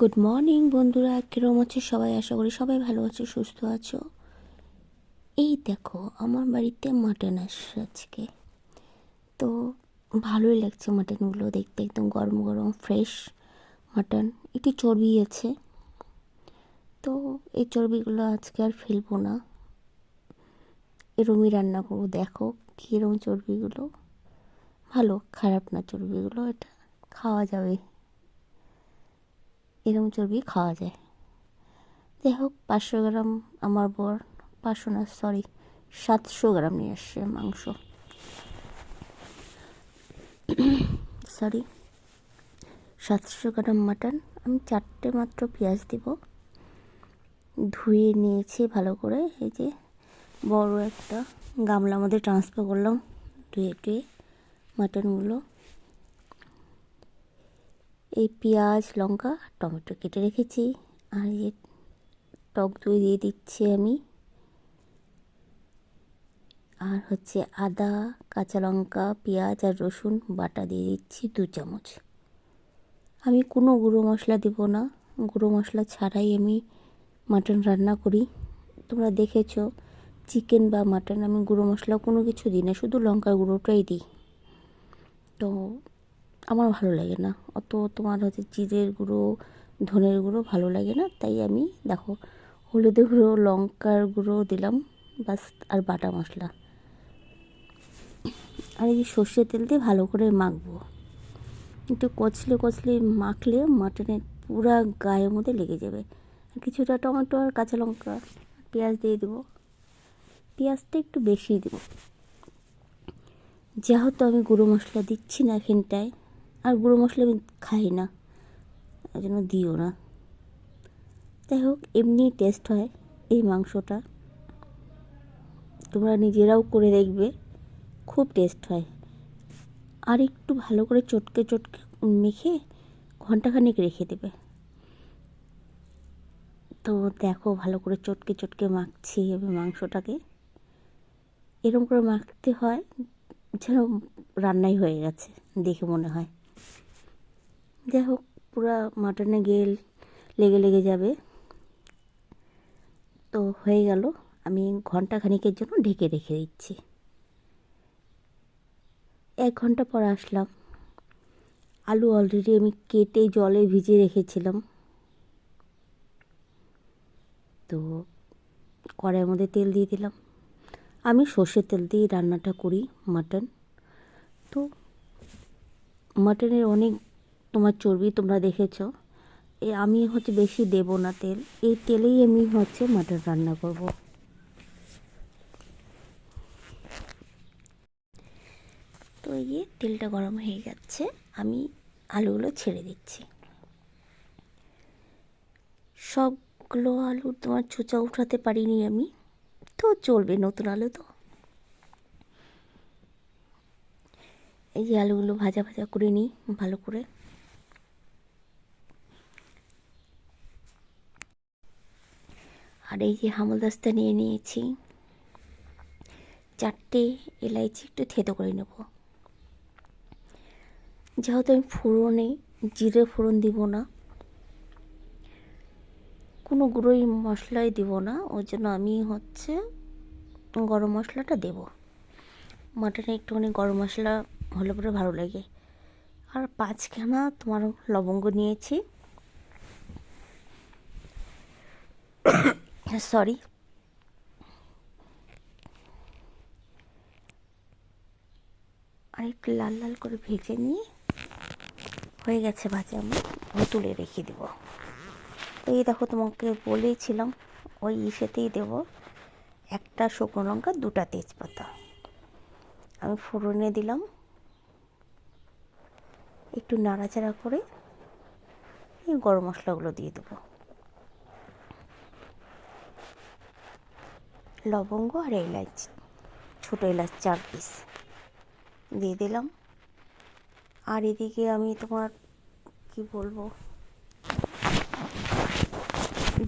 Good morning বন্ধুরা। কিরম আছে সবাই? আশা করি সবাই ভালো আছো, সুস্থ আছো। এই দেখো, আমার বাড়িতে মাটন আসছে আজকে। তো ভালোই লাগছে মাটনগুলো দেখতে, একদম গরম গরম ফ্রেশ মাটন একটু চর্বি আছে। তো এই চর্বিগুলো আজকে আর ফেলব না। এরমই রান্না করব। দেখো কীরকম চর্বিগুলো। ভালো, খারাপ না চর্বিগুলো, এটা খাওয়া যাবে। এরকম চর্বি খাওয়া যায়। যাই হোক, পাঁচশো গ্রাম আমার বর, পাঁচশো না সরি সাতশো গ্রাম নিয়ে আসছে মাংস। সরি সাতশো গ্রাম মাটন। আমি চারটে মাত্র পেঁয়াজ দিব। ধুয়ে নিয়েছি ভালো করে। এই যে বড় একটা গামলার মধ্যে ট্রান্সফার করলাম। ধুয়ে টুয়ে মাটনগুলো এই পেঁয়াজ, লঙ্কা, টমেটো কেটে রেখেছি। আর এই টক দই দিয়ে দিচ্ছি আমি। আর হচ্ছে আদা, কাঁচা লঙ্কা, পেঁয়াজ আর রসুন বাটা দিয়ে দিচ্ছি দু চামচ। আমি কোনো গুঁড়ো মশলা দেব না। গুঁড়ো মশলা ছাড়াই আমি মাটন রান্না করি। তোমরা দেখেছ, চিকেন বা মাটন আমি গুঁড়ো মশলা কোনো কিছু দিই না, শুধু লঙ্কার গুঁড়োটাই দিই। তো আমার ভালো লাগে না। অত তোমার হচ্ছে জিরের গুঁড়ো, ধনের গুঁড়ো ভালো লাগে না, তাই আমি দেখো হলুদের গুঁড়ো, লঙ্কার গুঁড়ো দিলাম বাস আর বাটা মশলা। আর এই সর্ষের তেল দিয়ে ভালো করে মাখবো। একটু কচলে কচলে মাখলে মাটনের পুরা গায়ের মধ্যে লেগে যাবে। আর কিছুটা টমেটো আর কাঁচা লঙ্কা, পেঁয়াজ দিয়ে দেবো। পেঁয়াজটা একটু বেশি দেবো। যেহেতু আমি গুঁড়ো মশলা দিচ্ছি না এখানটায় আর গুঁড়ো মশলা আমি খাই না ওই জন্য দিও না। যাই হোক এমনি টেস্ট হয় এই মাংসটা। তোমরা নিজেরাও করে দেখবে, খুব টেস্ট হয়। আর একটু ভালো করে চটকে চটকে মেখে ঘন্টাখানেক রেখে দেবে। তো দেখো, ভালো করে চটকে চটকে মাখছি আমি মাংসটাকে। এরকম করে মাখতে হয়, যেন রান্নাই হয়ে গেছে, দেখে মনে হয়। যাই হোক, পুরো মাটনে গেল, লেগে লেগে যাবে। তো হয়ে গেল, আমি ঘণ্টা খানিকের জন্য ঢেকে রেখে দিচ্ছি। এক ঘণ্টা পর আসলাম। আলু অলরেডি আমি কেটে জলে ভিজিয়ে রেখেছিলাম। তো কড়াইয়ের মধ্যে তেল দিয়ে দিলাম। আমি সর্ষের তেল দিয়ে রান্নাটা করি মাটন তো মাটনের অনেক তোমার চর্বি তোমরা দেখেছ। আমি হচ্ছে বেশি দেব না তেল। এই তেলেই আমি হচ্ছে মাটন রান্না করব। তো এই তেলটা গরম হয়ে যাচ্ছে আমি আলুগুলো ছেড়ে দিচ্ছি। সবগুলো আলু তোমার চোচা উঠাতে পারিনি আমি, তো চলবে নতুন আলু তো। এই যে আলুগুলো ভাজা ভাজা করে নিই ভালো করে। আর এই যে হামলদাস্তা নিয়ে নিয়েছি। চারটে এলাইচি একটু থেতো করে নেব। যেহেতু আমি ফোড়নে, জিরে ফোড়ন দিব না, কোনো গুঁড়োই মশলাই দিব না, ওই জন্য আমি হচ্ছে গরম মশলাটা দেব। মাটনে একটুখানি গরম মশলা হলে পরে ভালো লাগে। আর পাঁচখানা তোমার লবঙ্গ নিয়েছি। সরি আর একটু লাল লাল করে ভেজে নিয়ে হয়ে গেছে ভাজা, আমি তুলে রেখে দেবো। তো এই দেখো তোমাকে বলেছিলাম ওই ইসেতেই দেবো একটা শুকনো লঙ্কা, দুটা তেজপাতা। আমি ফোড়নে দিলাম। একটু নাড়াচাড়া করে এই গরম মশলাগুলো দিয়ে দেবো। লবঙ্গ আর এলাচ ছোটো এলাচ চার পিস দিয়ে দিলাম। আর এদিকে আমি তোমার কি বলব?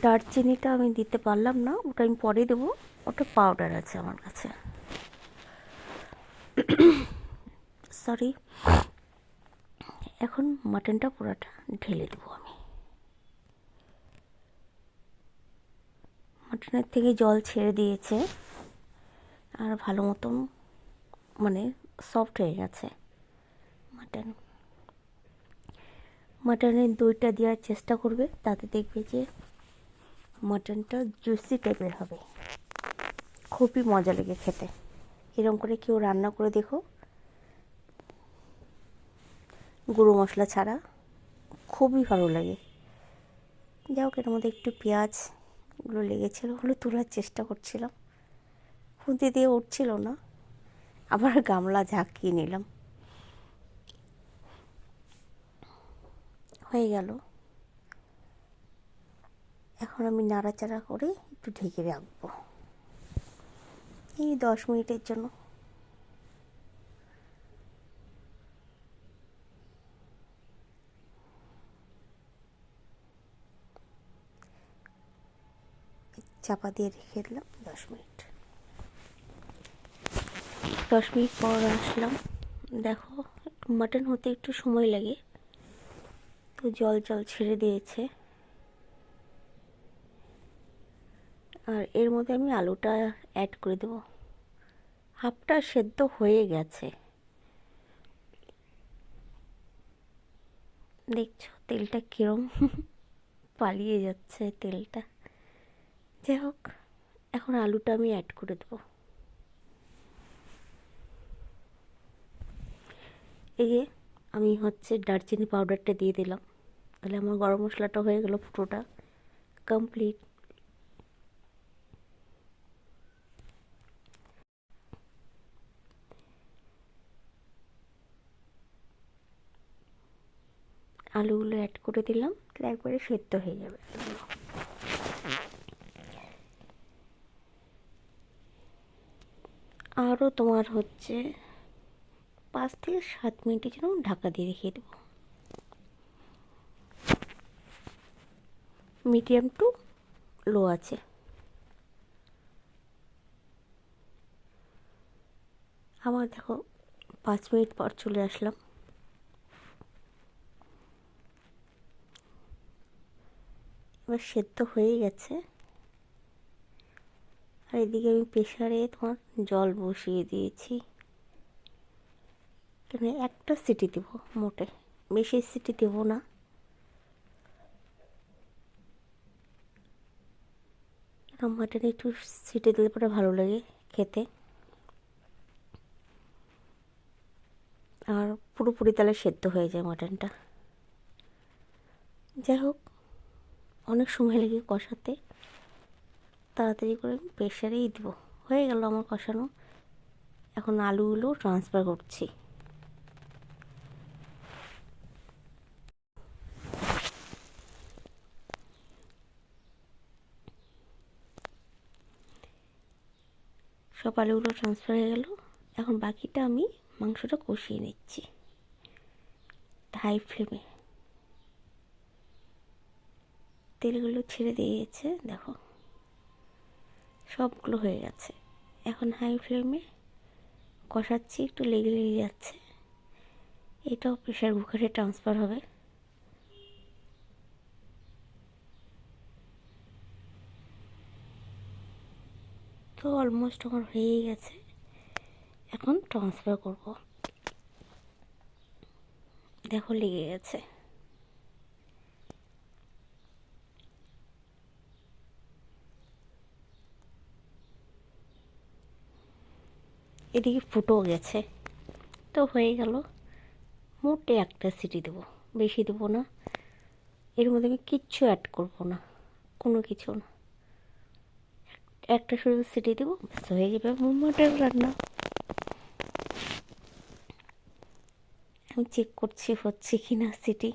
দারচিনিটা আমি দিতে পারলাম না, ওটা আমি পরে দেবো। ওটা পাউডার আছে আমার কাছে। সরি এখন মাটনটা পুরোটা ঢেলে দেবো আমি। মাটনের থেকে জল ছেড়ে দিয়েছে। আর ভালো মতন মানে সফট হয়ে গেছে মাটন মাটনের দইটা দেওয়ার চেষ্টা করবে, তাতে দেখবে যে মাটনটা জুসি টাইপের হবে। খুবই মজা লেগে খেতে। এরকম করে কেউ রান্না করে দেখো। গুঁড়ো মশলা ছাড়া খুবই ভালো লাগে। হোক, এর মধ্যে একটু পেঁয়াজগুলো লেগেছিলো, ওগুলো তোলার চেষ্টা করছিলাম। খুঁতি দিয়ে উঠছিল না। আবার গামলা ঝাঁকিয়ে নিলাম। হয়ে গেল। এখন আমি নাড়াচাড়া করে একটু ঢেকে রাখব। এই দশ মিনিটের জন্য। চাপা দিয়ে রেখে দিলাম, দশ মিনিট। দশ মিনিট পর আসলাম। দেখো মাটন হতে একটু সময় লাগে। তো জল জল ছেড়ে দিয়েছে। আর এর মধ্যে আমি আলুটা অ্যাড করে দেবো। হাফটা সেদ্ধ হয়ে গেছে। দেখছ, তেলটা কিরম? পালিয়ে যাচ্ছে তেলটা। যাই হোক এখন আলুটা আমি অ্যাড করে দেবো। এই যে আমি হচ্ছে দারচিনি পাউডারটা দিয়ে দিলাম। তাহলে আমার গরম মশলাটা হয়ে গেল পুরোটা কমপ্লিট আলুগুলো অ্যাড করে দিলাম, তাহলে একবারে সেদ্ধ হয়ে যাবে। আরও তোমার হচ্ছে পাঁচ থেকে সাত মিনিটের জন্য ঢাকা দিয়ে রেখে দেবো। মিডিয়াম টু লো আছে। আবার দেখো পাঁচ মিনিট পর চলে আসলাম। এবার সেদ্ধ হয়ে গেছে। আর এদিকে আমি প্রেশারে তোমার জল বসিয়ে দিয়েছি। কেন একটা সিটি দেব মোটে, বেশি সিটি দেব না। মাটনে একটু সিটি দিলে পরে ভালো লাগে খেতে। আর পুরোপুরি তাহলে সেদ্ধ হয়ে যায় মাটনটা। যাই হোক, অনেক সময় লাগে কষাতে। তাড়াতাড়ি করে প্রেশারেই দেবো। হয়ে গেল আমার কষানো। এখন আলুগুলো ট্রান্সফার করছি। সব আলুগুলো ট্রান্সফার হয়ে গেল। এখন বাকিটা আমি মাংসটা কষিয়ে নিচ্ছি। হাই ফ্লেমে তেলগুলো ছেড়ে দিয়েছে দেখো। সবগুলো হয়ে গেছে। এখন হাই ফ্লেমে কষাচ্ছি, একটু লেগে লেগে যাচ্ছে। এটাও প্রেশার কুকারে ট্রান্সফার হবে। তো অলমোস্ট আমার হয়েই গেছে। এখন ট্রান্সফার করব। দেখো লেগে গেছে। এদিকে ফুটো গেছে। তো হয়ে গেল, মোটে একটা সিটি দেবো। বেশি দেবো না। এর মধ্যে আমি কিচ্ছু অ্যাড করব না। কোনো কিছু না। একটা শুধু সিটি দেবো, ব্যাস, হয়ে যাবে মোমোটার রান্না। আমি চেক করছি হচ্ছে কি না সিটি।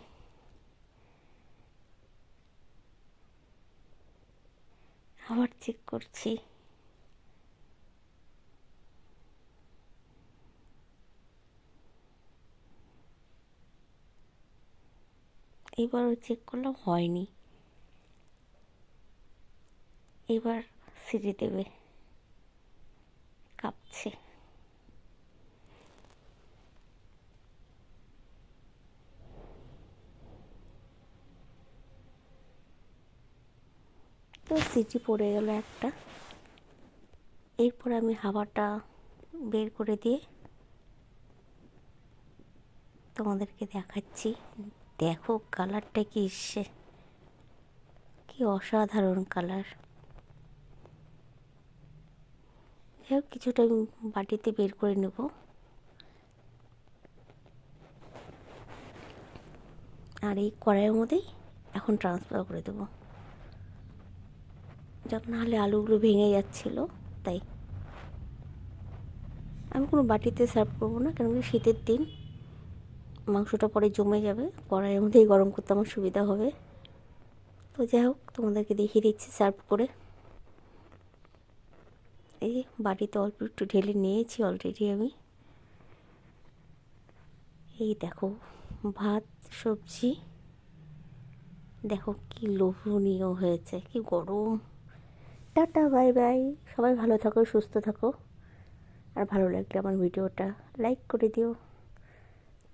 আবার চেক করছি। এবারও চেক করলাম, হয়নি। এবার সিটি দেবে। কাঁপছে। তো সিটি পড়ে গেল একটা। এরপর আমি হাওয়াটা বের করে দিয়ে তোমাদেরকে দেখাচ্ছি। দেখো কালারটা কি এসছে কি অসাধারণ কালার। যাই কিছুটা বাটিতে বের করে নেব। আর এই কড়াইয়ের মধ্যেই এখন ট্রান্সফার করে দেবো। যখন নাহলে আলুগুলো ভেঙে যাচ্ছিল, তাই। আমি কোনো বাটিতে সার্ভ করব না কেন শীতের দিন। মাংসটা পরে জমে যাবে, কড়াইয়ের মধ্যেই গরম করতে আমার সুবিধা হবে। তো যাই হোক, তোমাদেরকে দেখিয়ে দিচ্ছি সার্ভ করে। এই বাটিতে অল্প একটু ঢেলে নিয়েছি অলরেডি আমি। এই দেখো, ভাত, সবজি। দেখো কি লোভনীয় হয়েছে, কি গরম। Tata, bye bye. সবাই ভালো থাকো, সুস্থ থাকো। আর ভালো লাগলে আমার ভিডিওটা লাইক করে দিও।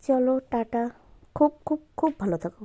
চলো টাটা। খুব খুব খুব ভালো থাকো।